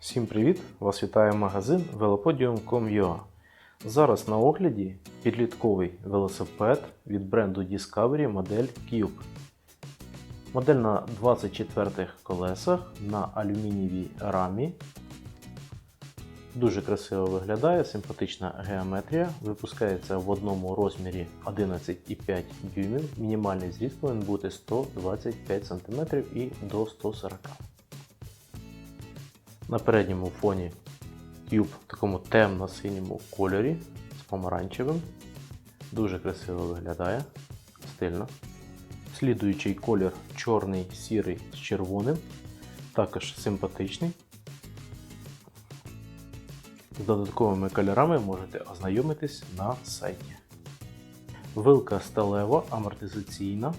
Всім привіт! Вас вітає магазин velopodium.com.ua Зараз на огляді підлітковий велосипед від бренду Discovery модель Cube. Модель на 24 колесах на алюмінієвій рамі. Дуже красиво виглядає, симпатична геометрія. Випускається в одному розмірі 11,5 дюймів. Мінімальний зріст повинен бути 125 см і до 140 см. На передньому фоні тюб в такому темно-синьому кольорі з помаранчевим. Дуже красиво виглядає, стильно. Слідуючий колір чорний, сірий з червоним, також симпатичний. З додатковими кольорами можете ознайомитись на сайті. Вилка сталева амортизаційна.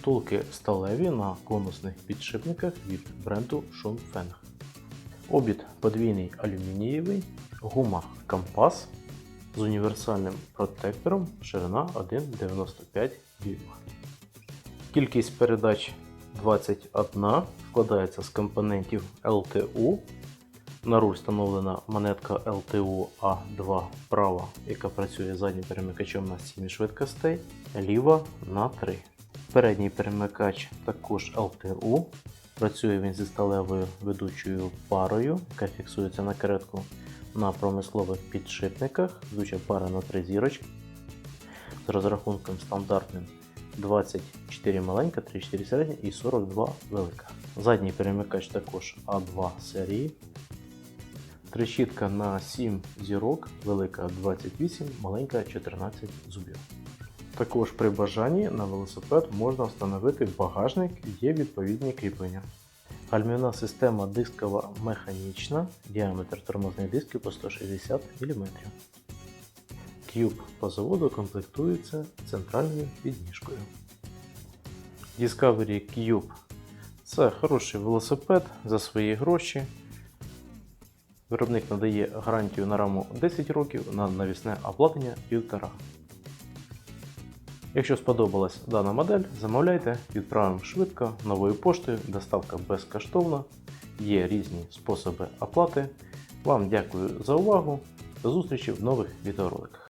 Втулки сталеві на конусних підшипниках від бренду Schonfeng. Обід подвійний алюмінієвий, гума компас з універсальним протектором, ширина 1,95 дюйма. Кількість передач 21 складається з компонентів LTU. На руль встановлена монетка LTU A2 права, яка працює заднім перемикачем на 7 швидкостей, ліва на 3. Передній перемикач також LTU. Працює він зі сталевою ведучою парою, яка фіксується на каретку на промислових підшипниках. Ведуча пара на 3 зірочки. З розрахунком стандартним 24 маленька, 34 середня і 42 велика. Задній перемикач також А2 серії. Трещітка на 7 зірок, велика 28, маленька 14 зубів. Також при бажанні на велосипед можна встановити багажник, є відповідні кріплення. Гальмівна система дискова механічна, діаметр тормозних дисків по 160 мм. Cube по заводу комплектується центральною підніжкою. Discovery Cube це хороший велосипед за свої гроші. Виробник надає гарантію на раму 10 років, на навісне обладнання 1,5. Якщо сподобалась дана модель, замовляйте, відправимо швидко новою поштою, доставка безкоштовна, є різні способи оплати. Вам дякую за увагу. До зустрічі в нових відеороликах.